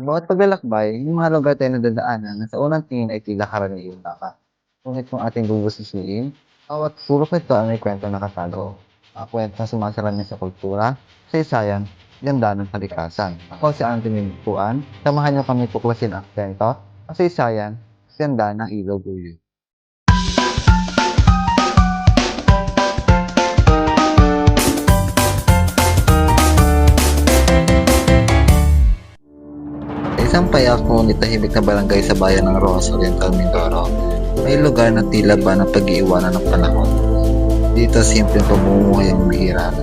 Sa bawat paglalakbay, yung mga lugar tayo nadadaanan na sa unang tingin ay tila karaniwang laka. Ngunit kung ating bubusisiin, bawat sulok nito ay may kwento na kasalo. Mga kwento na sumasalamin sa kultura, saysayan, ganda ng kalikasan. Ako si Anthony Puan, samahan niyo kami tuklasin ang kwento, kasaysayan, ganda ng Ilog Uyo. Sa isang payak ngunit tahimik na barangay sa bayan ng Rojas Oriental, Mindoro, may lugar na tila ba ng pag-iiwanan ng panahon. Dito simpleng pamumuhay ang bihira.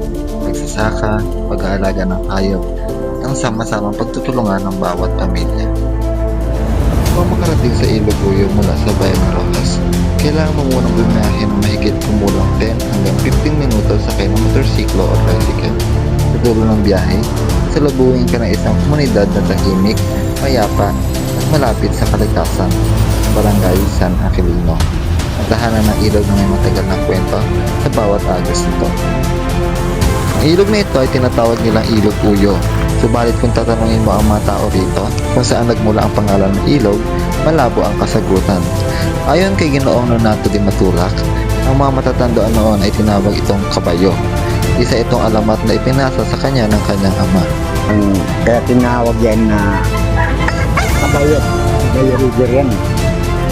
Pagsasaka, pag-aalaga ng hayop, at ang sama-samang pagtutulungan ng bawat pamilya. Kung makarating sa Ilobuyo mula sa bayan ng Rojas, kailangan mo munang bumiyahe ng mahigit kumulang 10 hanggang 15 minutos sa ng motorsiklo o tricycle. Sa dulo ng biyahe, salubuhin ka ng isang komunidad na tahimik, mayapa, at malapit sa kalikasan, Barangay San Aquilino. At tahanan ng ilog na may matagal na kwento sa bawat agos nito. Ang ilog na ito ay tinatawag nilang ilog Uyo. Subalit kung tatanungin mo ang mga tao rito kung saan nagmula ang pangalan ng ilog, malabo ang kasagutan. Ayon kay Ginoong Nonato de Matulak, ang mga matatandaan noon ay tinawag itong kabayo. Isa itong alamat na ipinasa sa kanya ng kanyang ama. Ang kaya tinawag yan na kabayo. Kabayo river yan.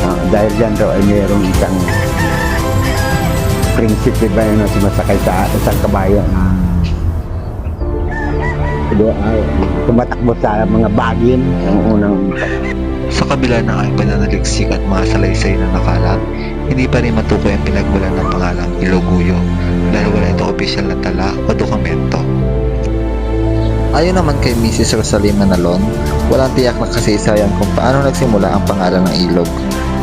Ah, dahil dyan daw ay mayroong isang prinsipe ba yun na sumasakay sa isang kabayo na ay, tumatakbo sa mga bagin ang unang Sa kabila ng ang pananaliksik at mga salaysay na nakalat, hindi pa rin matukoy ang pinagmulan ng pangalang Iloguyo dahil wala itong opisyal na tala o dokumento. Ayon naman kay Mrs. Rosalima Nalon, walang tiyak na kasaysayan kung paano nagsimula ang pangalan ng ilog.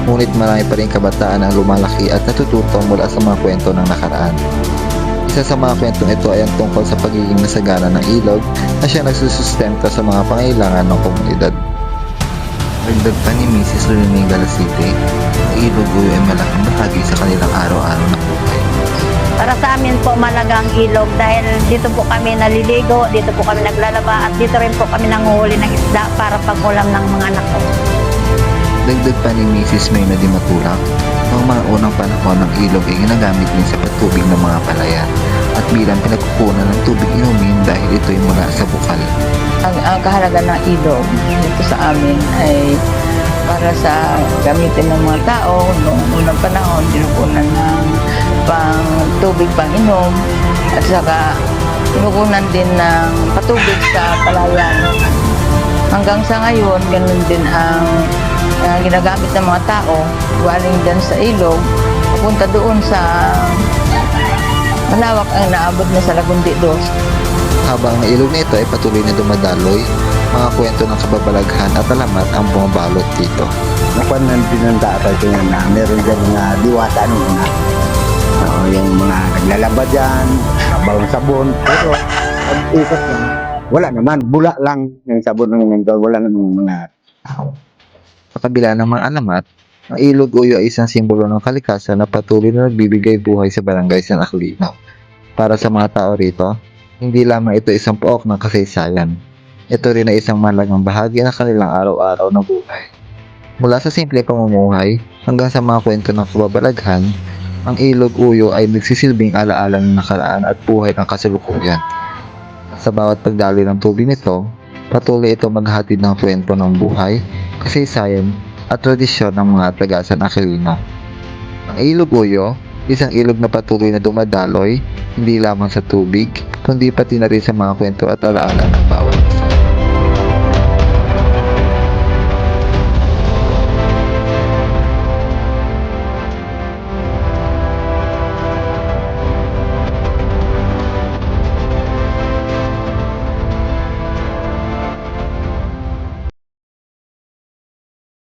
Ngunit marami pa rin kabataan ang lumalaki at natututo mula sa mga kwento ng nakaraan. Isa sa mga kwentong ito ay ang tungkol sa pagiging nasagana ng ilog na siya nagsusustento sa mga pangailangan ng komunidad. Dagdag pa ni Mrs. Lulini Galasite, ang ilog ay malaking bahagi sa kanilang po malagang ilog dahil dito po kami naliligo, dito po kami naglalaba at dito rin po kami nanguhuli ng isda para pag-ulam ng mga anak ko. Dagdag pa ni Mrs. Mayna Di Matulak, noong mga unang panahon ng ilog ay ginagamit din sa patubig ng mga palayan at bilang pinagkukunan ng tubig inumin dahil ito'y mula sa bukal. ang, ang kahalaga ng ilog dito sa amin ay para sa gamitin ng mga tao noong unang panahon, dinukunan ng pang tubig pang inom at saka dinukunan din ng patubig sa palayan. Hanggang sa ngayon, ganun din ang ah, ginagamit ng mga tao galing dyan sa ilog papunta doon sa malawak ang naabot na sa Lagundi Dos. Habang ang ilog na ito ay patuloy na dumadaloy, mga kwento ng kababalaghan at alamat ang bumabalot dito. nakuan ng pinanda yan na meron dyan mga diwata nung una. Oo, yung mga naglalaba dyan, bawang sabon, pero pag ikot lang, wala naman, bula lang yung sabon ng wala namang mga tao. Sa kabila ng mga alamat, ang ilog uyo ay isang simbolo ng kalikasan na patuloy na nagbibigay buhay sa barangay San Aquilino. Para sa mga tao rito, hindi lamang ito isang pook ng kasaysayan. Ito rin ay isang malagang bahagi ng kanilang araw-araw na buhay. Mula sa simple pamumuhay hanggang sa mga kwento ng kababalaghan, ang ilog uyo ay nagsisilbing alaala ng nakaraan at buhay ng kasalukuyan. Sa bawat pagdaloy ng tubig nito, patuloy ito maghatid ng kwento ng buhay, kasaysayan at tradisyon ng mga taga San Aquilino. Ang ilog uyo, isang ilog na patuloy na dumadaloy, hindi lamang sa tubig, kundi pati na rin sa mga kwento at alaala ng bawat